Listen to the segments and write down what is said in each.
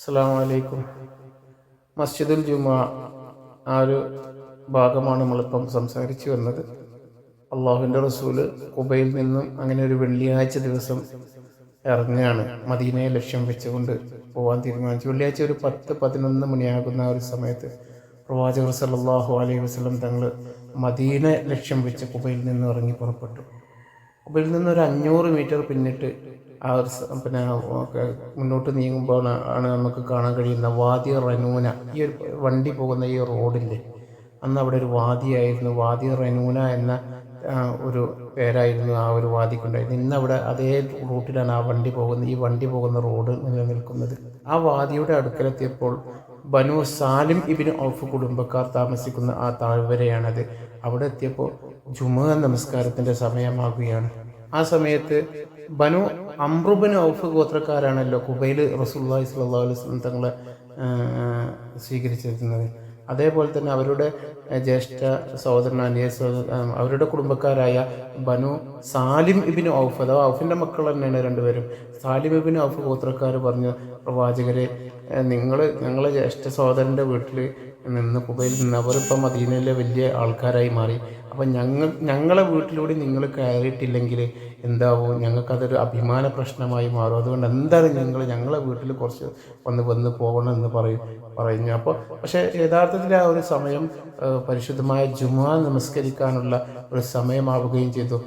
അസ്സാം വലൈക്കും മസ്ജിദുൽ ജുമ ആ ഒരു ഭാഗമാണ് നമ്മളിപ്പം സംസാരിച്ചു വന്നത്. അള്ളാഹുവിന്റെ റസൂൽ കുബയിൽ നിന്നും അങ്ങനെ ഒരു വെള്ളിയാഴ്ച ദിവസം ഇറങ്ങുകയാണ് മദീനയെ ലക്ഷ്യം വെച്ചുകൊണ്ട് പോകാൻ തീരുമാനിച്ചു. വെള്ളിയാഴ്ച ഒരു പത്ത് പതിനൊന്ന് മണിയാകുന്ന ഒരു സമയത്ത് പ്രവാചകർ സല്ലല്ലാഹു അലൈഹി വസ്ലം തങ്ങൾ മദീന ലക്ഷ്യം വെച്ച് കുബയിൽ നിന്ന് ഇറങ്ങി പുറപ്പെട്ടു. കുബയിൽ നിന്ന് ഒരു അഞ്ഞൂറ് മീറ്റർ പിന്നിട്ട് ആ ഒരു പിന്നെ മുന്നോട്ട് നീങ്ങുമ്പോൾ ആണ് നമുക്ക് കാണാൻ കഴിയുന്ന വാദി റനൂന. ഈ ഒരു വണ്ടി പോകുന്ന ഈ റോഡില്ലേ അന്ന് അവിടെ ഒരു വാദിയായിരുന്നു. വാദി റനൂന എന്ന ഒരു പേരായിരുന്നു ആ ഒരു വാദിക്കുണ്ടായിരുന്നു ഇന്ന് അവിടെ അതേ റൂട്ടിലാണ് ആ വണ്ടി പോകുന്നത് ഈ വണ്ടി പോകുന്ന റോഡ് നിലനിൽക്കുന്നത്. ആ വാദിയുടെ അടുക്കലെത്തിയപ്പോൾ ബനു സാലിം ഇബിന് ഔഫ് കുടുംബക്കാർ താമസിക്കുന്ന ആ താഴ്വരയാണത്. അവിടെ എത്തിയപ്പോൾ ജുമ നമസ്കാരത്തിന്റെ സമയമാകുകയാണ്. ആ സമയത്ത് ബനു അമ്രുബിൻ ഔഫ് ഗോത്രക്കാരാണല്ലോ കുബൈൽ റസൂല്ലാഹി സ്വല്ലല്ലാഹു അലൈഹി വസല്ലം തങ്ങളെ സ്വീകരിച്ചിരുന്നത്. അതേപോലെ തന്നെ അവരുടെ ജ്യേഷ്ഠ സഹോദരൻ അനിയ അവരുടെ കുടുംബക്കാരായ ബനു സാലിം ഇബിൻ ഔഫ് അഥവാ ഔഫിന്റെ മക്കൾ തന്നെയാണ് രണ്ടുപേരും. സാലിം ഇബിൻ ഔഫ് ഗോത്രക്കാർ പറഞ്ഞു പ്രവാചകരെ നിങ്ങൾ ഞങ്ങളെ ജ്യേഷ്ഠ സഹോദരന്റെ വീട്ടിൽ നിന്ന് കുബയിൽ നിന്ന് അവരിപ്പം മദീനയിലെ വലിയ ആൾക്കാരായി മാറി. അപ്പം ഞങ്ങൾ ഞങ്ങളെ വീട്ടിലൂടെ നിങ്ങൾ കയറിയിട്ടില്ലെങ്കിൽ എന്താവും? ഞങ്ങൾക്കതൊരു അഭിമാന പ്രശ്നമായി മാറും. അതുകൊണ്ട് എന്തായാലും ഞങ്ങൾ ഞങ്ങളെ വീട്ടിൽ കുറച്ച് വന്ന് വന്ന് പോകണം എന്ന് പറയും പറഞ്ഞു അപ്പോൾ പക്ഷേ യഥാർത്ഥത്തിൽ ആ ഒരു സമയം പരിശുദ്ധമായ ജുമാ നമസ്കരിക്കാനുള്ള ഒരു സമയമാവുകയും ചെയ്തു.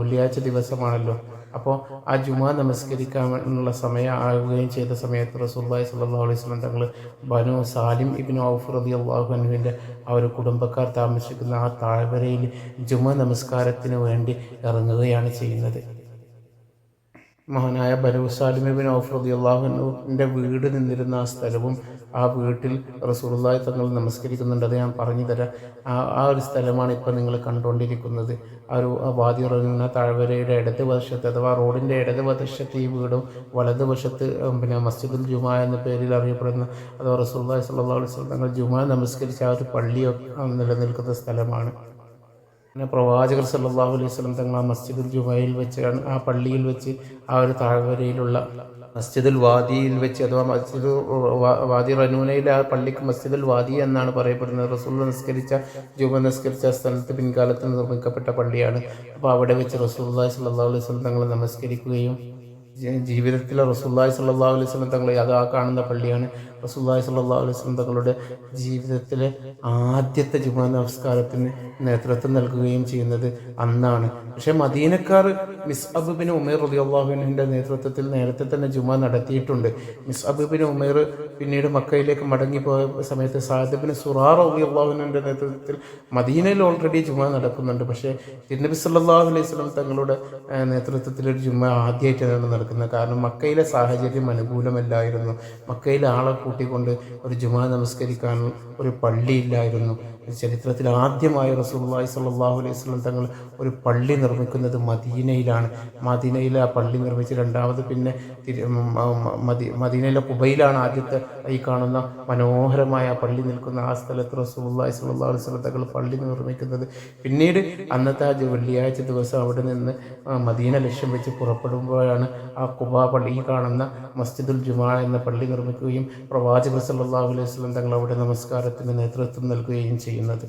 വെള്ളിയാഴ്ച ദിവസമാണല്ലോ. അപ്പോൾ ആ ജുമാ നമസ്കരിക്കാനുള്ള സമയം ആകുകയും ചെയ്ത സമയത്ത് റസൂല്ലായി സല്ലാ അലൈഹി സ്വലം തങ്ങൾ ബനു സാലിം ഇബിൻ ഔഫ് റതി അള്ളാഹു അനുവിന്റെ ആ ഒരു കുടുംബക്കാർ താമസിക്കുന്ന ആ താഴ്വരയിൽ ജുമാ നമസ്കാരത്തിന് വേണ്ടി ഇറങ്ങുകയാണ് ചെയ്യുന്നത്. മഹാനായ ബനു ബിൻ ഇബിൻ ഔഫ് റതി അള്ളാഹുവിന്റെ വീട് നിന്നിരുന്ന ആ സ്ഥലവും ആ വീട്ടിൽ റസൂലുള്ളാഹി തങ്ങൾ നമസ്കരിക്കുന്നുണ്ട്. അത് ഞാൻ പറഞ്ഞു തരാം. ആ ആ ഒരു സ്ഥലമാണ് ഇപ്പോൾ നിങ്ങൾ കണ്ടുകൊണ്ടിരിക്കുന്നത്. ആ ഒരു വാദി ഇറങ്ങുന്ന താഴ്വരയുടെ ഇടത് വശത്ത് അഥവാ റോഡിന്റെ ഇടത് വശത്ത് ഈ വീടും വലത് വശത്ത് പിന്നെ മസ്ജിദുൽ ജുമാ എന്ന പേരിൽ അറിയപ്പെടുന്ന അഥവാ റസൂലുള്ളാഹി സ്വല്ലല്ലാഹു അലൈഹി തങ്ങൾ ജുമാ നമസ്കരിച്ച ആ ഒരു പള്ളിയൊക്കെ നിലനിൽക്കുന്ന സ്ഥലമാണ്. പിന്നെ പ്രവാചകർ സല്ലാഹു അലൈഹി വസല്ലം തങ്ങൾ ആ മസ്ജിദുൽ ജുമയിൽ വെച്ച് ആ പള്ളിയിൽ വെച്ച് ആ ഒരു താഴ്വരയിലുള്ള മസ്ജിദുൽ വാദിയിൽ വെച്ച് അഥവാ മസ്ജിദ് വാദി റനൂനയിലെ ആ പള്ളിക്ക് മസ്ജിദുൽ വാദി എന്നാണ് പറയപ്പെടുന്നത്. റസൂൽ നിസ്കരിച്ച ജുമ നിസ്കരിച്ച സ്ഥലത്ത് പിൻകാലത്ത് നിർമ്മിക്കപ്പെട്ട പള്ളിയാണ്. അപ്പോൾ അവിടെ വെച്ച് റസൂൽ സ്വല്ലല്ലാഹു അലൈഹി വസല്ലം തങ്ങൾ നമസ്കരിക്കുകയും ജീവിതത്തിലെ റസൂല്ലായി സല്ലല്ലാഹു അലൈഹി വസല്ലം തങ്ങൾ അത് ആ കാണുന്ന പള്ളിയാണ്. റസൂല്ലായി സല്ലാ അലൈഹി വസല്ലം തങ്ങളുടെ ജീവിതത്തിലെ ആദ്യത്തെ ജുമാ നമസ്കാരത്തിന് നേതൃത്വം നൽകുകയും ചെയ്യുന്നത് അന്നാണ്. പക്ഷേ മദീനക്കാർ മിസ് അബുബിൻ ഉമേർ റളിയല്ലാഹുവിന്റെ നേതൃത്വത്തിൽ നേരത്തെ തന്നെ ജുമാ നടത്തിയിട്ടുണ്ട്. മിസ് അബുബിൻ ഉമേർ പിന്നീട് മക്കയിലേക്ക് മടങ്ങിപ്പോയ സമയത്ത് സാദിബിന് സുറാർ റബി അള്ളാഹുവിന്റെ നേതൃത്വത്തിൽ മദീനയിൽ ഓൾറെഡി ജുമാ നടക്കുന്നുണ്ട്. പക്ഷേ തിരുനബി സല്ലാഹു അലൈഹി വസല്ലം തങ്ങളുടെ നേതൃത്വത്തിൽ ഒരു ജുമ ആദ്യമായിട്ടാണ് നടക്കുന്നത്. കാരണം മക്കയിലെ സാഹചര്യം അനുകൂലമല്ലായിരുന്നു. മക്കയിലെ ആളെ കൂട്ടിക്കൊണ്ട് ഒരു ജുമാ നമസ്കരിക്കാൻ ഒരു പള്ളിയില്ലായിരുന്നു ചരിത്രത്തിൽ ആദ്യമായി റസൂള്ളി സ്വല്ലല്ലാഹു അലൈഹി സ്വലം തങ്ങൾ ഒരു പള്ളി നിർമ്മിക്കുന്നത് മദീനയിലാണ്. മദീനയിൽ ആ പള്ളി നിർമ്മിച്ച് രണ്ടാമത് പിന്നെ മദീനയിലെ കുബയിലാണ് ആദ്യത്തെ ഈ കാണുന്ന മനോഹരമായ പള്ളി നിൽക്കുന്ന ആ സ്ഥലത്ത് റസൂള്ളി സ്വല്ലല്ലാഹു അലൈഹി സ്വലം തങ്ങൾ പള്ളി നിർമ്മിക്കുന്നത്. പിന്നീട് അന്നത്തെ ആ വെള്ളിയാഴ്ച ദിവസം അവിടെ നിന്ന് മദീന ലക്ഷ്യം വെച്ച് പുറപ്പെടുമ്പോഴാണ് ആ കുബ പള്ളി ഈ കാണുന്ന മസ്ജിദുൽ ജുമാ എന്ന പള്ളി നിർമ്മിക്കുകയും പ്രവാചകർ സല്ലാഹു അലൈഹി വസല്ലം തങ്ങൾ അവിടെ നമസ്കാരത്തിന് നേതൃത്വം നൽകുകയും ചെയ്യുന്നത്.